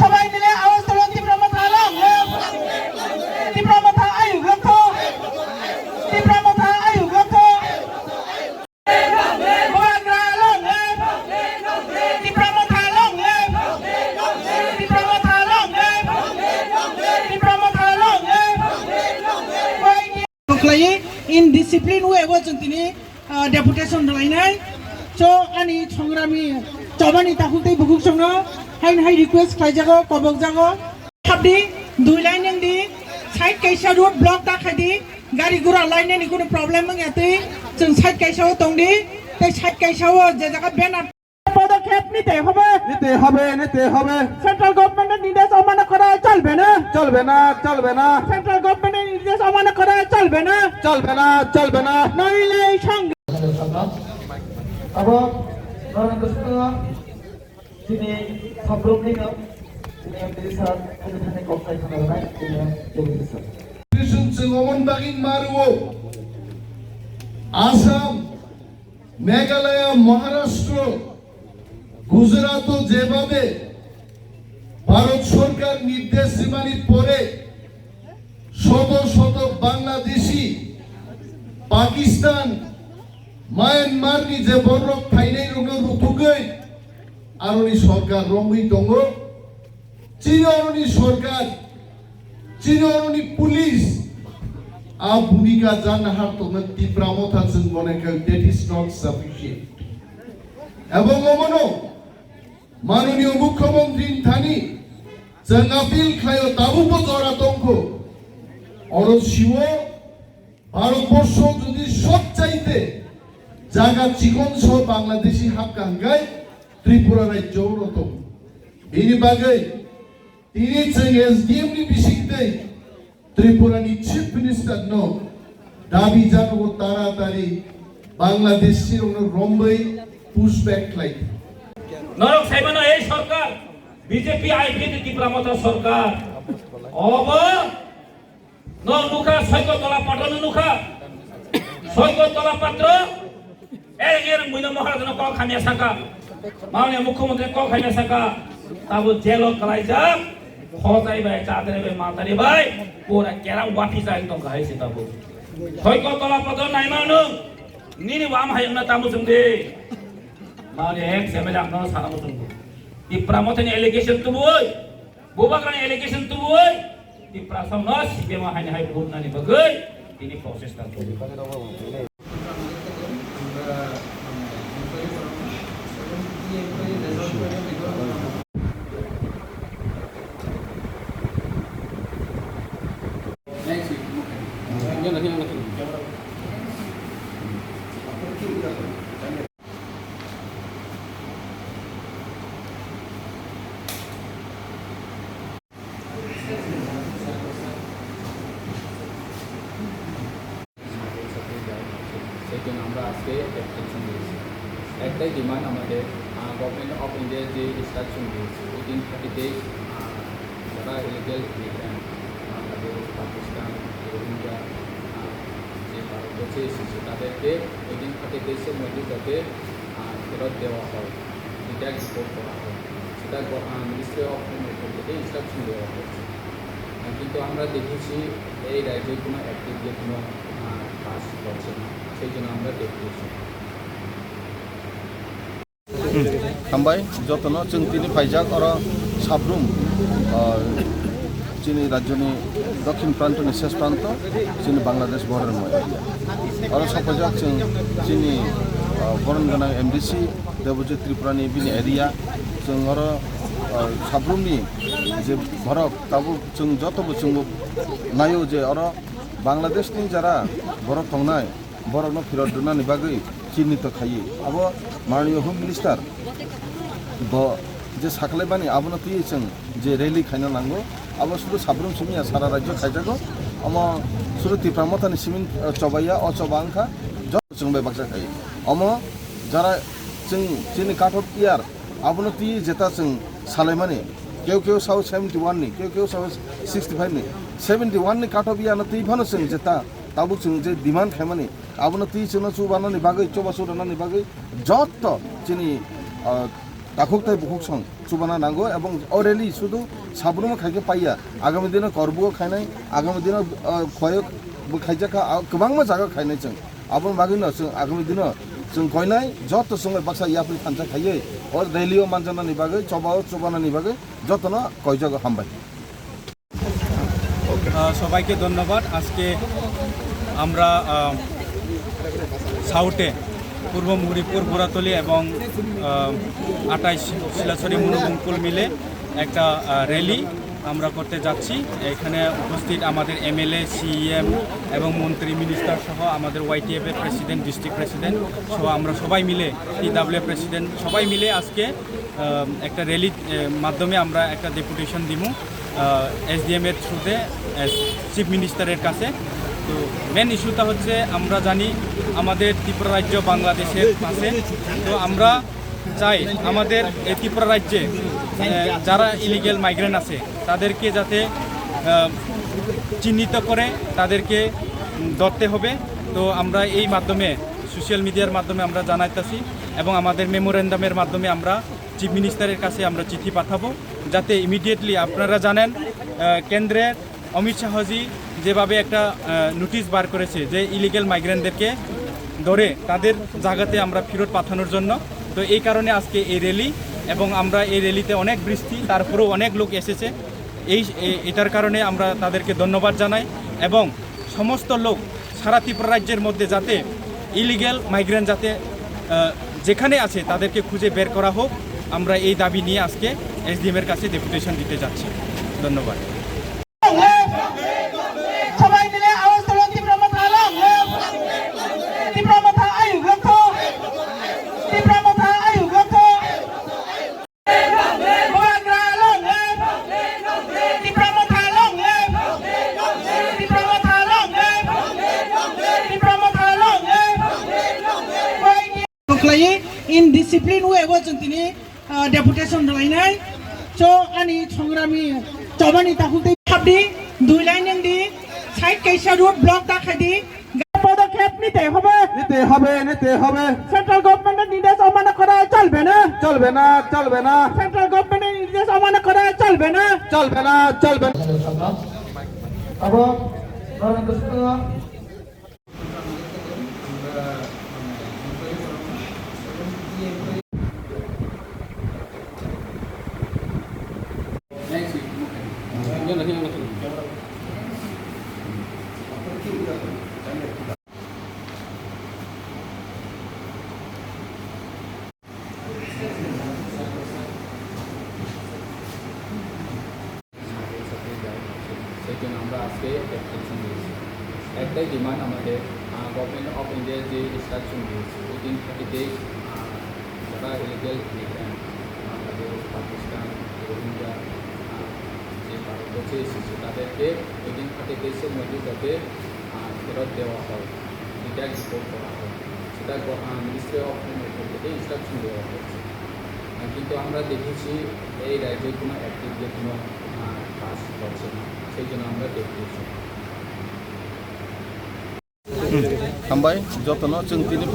সবাই মিলে আওয়াজ তুলুন, তীব্র মাথা আলম তীব্র মাথা আয়ু গ্রন্থ তীব্র মাথা আয়ু গ্রন্থ ইন ডিসিপ্লিন ওয়ে হচ্ছেন তিনি ডেপুটেশন লাইনাই চ আনি সংগ্রামী, চবানি তাহুতেই বুকুক সঙ্গে হাইন হাই রিকুয়েস্ট খাইজাগো কবক জাগো থাপদি দুই লাইন দি সাইড কাইসা রোড ব্লক দাখাই দি গাড়ি ঘোড়া লাইনে নি কোনো প্রবলেম এতে যেন সাইড কাইসাও তংদি তাই সাইড কাইসাও যে জায়গা ব্যানার পদক্ষেপ নিতে হবে। নিতে হবে নিতে হবে। সেন্ট্রাল গভর্নমেন্টের নির্দেশ অমান্য করা চলবে না। চলবে না চলবে না। সেন্ট্রাল গভর্নমেন্টের নির্দেশ অমান্য করা চলবে না। চলবে না চলবে না। নইলে এই সঙ্গে এবং তিনি. আসাম, মেঘালয়, মহারাষ্ট্র, গুজরাটও যেভাবে ভারত সরকার নির্দেশ সীমানির পরে শত শত বাংলাদেশি, পাকিস্তান, মায়ানমার ni যে বরফ থাইনাই রঙ রুথুগৈ আরনি সরকার রঙ্গি টঙ্গ চীন আরনি সরকার চীন আরনি পুলিশ। আ ভূমিকা জান হার তো নতি প্রামত আছেন মনে করেন দ্যাট ইজ নট সাফিসিয়েন্ট এবং অমন মাননীয় মুখ্যমন্ত্রী থানি जों খায় তাবু दाबोबो जरा दंखौ अरसिव ভারতবর্ষ যদি সব চাইতে জায়গা চিকন সহ বাংলাদেশি হাফ গাঙ্গায় ত্রিপুরা রাজ্য অন্যতম বিনিবাগে তিনি এসডিএমনি বিশিতে ত্রিপুরানি চিফ ন। দাবি জানব তাড়াতাড়ি বাংলাদেশের অন্য রম্বই পুশব্যাক লাই নরক সাইবানো এই সরকার, বিজেপি আইপি ত্রিপুরা মত সরকার। অব নুখা সৈকতলা পাটন নুখা সৈকতলা পাত্র, এর এর মহারাজ ন খামিয়া সাকা মাননীয় মুখ্যমন্ত্রী ক খামিয়া সাকা তাবো জেল কলাই যা খজাই বাই চাদরে বাই মাতারি বাই পুরা কেরা ওয়াফি যাই তো গাইছে তাবো সৈক্য তলা পাত্র নাই মানু নিনি ওয়াম হাইনা তামু জুমদে Mari hek semela no sana mo tunggu. Di pramotan ni allegation tu boy. Bubak ni allegation tu boy. Di prasam no si bema hanya hai buhut na ni bagai. Ini proses tak tu. সেই জন্য আমরা আজকে application দিয়েছি একটাই demand আমাদের government of ইন্ডিয়ার যে instruction দিয়েছে উইদিন থার্টি ডেজ যারা ইলিগেল বাংলাদেশ পাকিস্তান রোহিঙ্গা যে ভারতবর্ষে এসেছে, তাদেরকে উইদিন থার্টি ডেজের মধ্যে যাতে ফেরত দেওয়া হয়, এটা রিপোর্ট করা হয়। সেটা মিনিস্ট্রি অফ হোম থেকে ইনস্ট্রাকশন দেওয়া হয়েছে কিন্তু আমরা দেখেছি, এই রাজ্যে কোনো অ্যাক্টিভলি কোনো কাজ করছে না। সেই জন্য আমরা দেখেছি हामबाय जतन जों दिनै फाइजाक आरो साब्रुम जोंनि रायजोनि दक्षिण प्रान्तनि शेष प्रान्त जोंनि बांलादेश बर्डार एरिया आरो सफायजाक जों जोंनि बरन गोनां एम डि सि देबजि त्रिपुरानि बिनि एरिया जों आरो साब्रुमनि जे भरक दाबो जों जतबो जोंबो नायो जे आरो बांलादेशनि যারা বরফ थांनाय बरफमा फिरदुन बागै চিহ্নিত खायो अब মাননীয় হোম मिनिस्टार ব যে সাকলাইবানি আবনত ইয়েছেন যে রেলি খাইন নাঙ্গো আবার শুধু সাবরুম সিমিয়া সারা রাজ্য খাইজাগো আম শুধু তিপ্রামতানি সিমিন চবাইয়া, অচবাংখা যাই বাক্সা খাই। অম যারা চিনি কাঠ অফ ইয়ার আবনত ইয়ে যেটা চিং সালাইমানি কেউ কেউ সাউ সেভেন্টি ওয়াননি কেউ কেউ সাউ সিক্সটি ফাইভ নি। সেভেন্টি ওয়াননি কাঠ অফ ইয়ার না তুই ভানো চিং যেটা ताबु जों जे डिमान्ड खायमानि आबनो तुइ जोंनो चुबानानि बागै चबा सुरानानि बागै जत्त जोंनि দাখকতাই বুকুক সং চুবানা নাঙ্গো এবং অরেলি শুধু সাবরুমো খাইকে পাইয়া আগামী দিনে করবুও খাইনাই আগামী দিনে খয় খাইজাখা गोबां जागा खायनाय जों आबुं बागैनो जों आगामी दिनाव जों गयनाय যত সময় বাক্সা ইয়াফি ফানসা খাইয়ে ওর রেলিও মানজানানি বাগै চবাও চবানানি বাগै যতনা কয়জাগ হামবাই আহ, সবাইকে ধন্যবাদ আজকে আমরা সাউটে পূর্ব মুহুরিপুর বুড়াতলি এবং আটাইশ শিলাছড়ি মনোবঙ্কুল মিলে একটা র্যালি আমরা করতে যাচ্ছি। এখানে উপস্থিত আমাদের এমএলএ সিএম এবং মন্ত্রী, মিনিস্টার সহ আমাদের ওয়াইটিএফের প্রেসিডেন্ট, ডিস্ট্রিক্ট প্রেসিডেন্ট সহ আমরা সবাই মিলে, টিডাব্লিউ প্রেসিডেন্ট সবাই মিলে আজকে একটা র্যালির মাধ্যমে আমরা একটা ডেপুটেশন দিব এসডিএম এর থ্রুতে চিফ মিনিস্টারের কাছে। তো মেন ইস্যুটা হচ্ছে আমরা জানি আমাদের ত্রিপুরা রাজ্য বাংলাদেশের পাশে। তো আমরা চাই আমাদের এই ত্রিপুরা রাজ্যে যারা ইলিগেল মাইগ্রেন্ট আছে, তাদেরকে যাতে চিহ্নিত করে তাদেরকে ধরতে হবে। তো আমরা এই মাধ্যমে সোশ্যাল মিডিয়ার মাধ্যমে আমরা জানাইতেছি এবং আমাদের মেমোরেন্ডামের মাধ্যমে আমরা চিফ মিনিস্টারের কাছে আমরা চিঠি পাঠাবো। যাতে ইমিডিয়েটলি আপনারা জানেন কেন্দ্রের অমিত শাহজি যেভাবে একটা নোটিশ বার করেছে যে ইলিগেল মাইগ্রেন্টদেরকে ধরে তাদের জায়গাতে আমরা ফেরত পাঠানোর জন্য। তো এই কারণে আজকে এই র্যালি এবং আমরা এই র্যালিতে অনেক বৃষ্টি তারপরেও অনেক লোক এসেছে। এই এটার কারণে আমরা তাদেরকে ধন্যবাদ জানাই এবং সমস্ত লোক সারা ত্রিপুরা রাজ্যের মধ্যে যাতে ইলিগেল মাইগ্রেন্ট যাতে যেখানে আছে তাদেরকে খুঁজে বের করা হোক। আমরা এই দাবি নিয়ে আজকে এসডিএমের কাছে ডেপুটেশন দিতে যাচ্ছি। ধন্যবাদ। in discipline whoever chantini uh, deputation lainai so ani chongrami chobani tahuti habdi dui line yang di side kaisa road block ta khadi পদক্ষেপ নিতে হবে নিতে হবে নিতে হবে সেন্ট্রাল গভর্নমেন্টের নির্দেশ অমান্য করা চলবে না চলবে না চলবে না সেন্ট্রাল গভর্নমেন্টের নির্দেশ অমান্য করা চলবে না চলবে না চলবে না এবং আজকে অ্যাপ্লিকেশন দিয়েছি একটাই ডিমান্ড আমাদের গভর্নমেন্ট অফ ইন্ডিয়ার যে ইনস্ট্রাকশন দিয়েছে উইদিন থার্টি ডেজ যারা ইলিগেল ইমিগ্রেন্ট বাংলাদেশ, পাকিস্তান, রোহিঙ্গা যে ভারতবর্ষে এসেছে, তাদেরকে উইদিন থার্টি ডেজের মধ্যে যাতে ফেরত দেওয়া হয়। ডিটেল রিপোর্ট করা হয়। সেটা মিনিস্ট্রি অফ হোম থেকে ইনস্ট্রাকশন দেওয়া হয়েছে। কিন্তু আমরা দেখেছি এই রাজ্যে কোনো অ্যাক্টিভলি কোনো কাজ করছে না। সেই জন্য আমরা দেখতেছি হামবাই যতন जों दिनै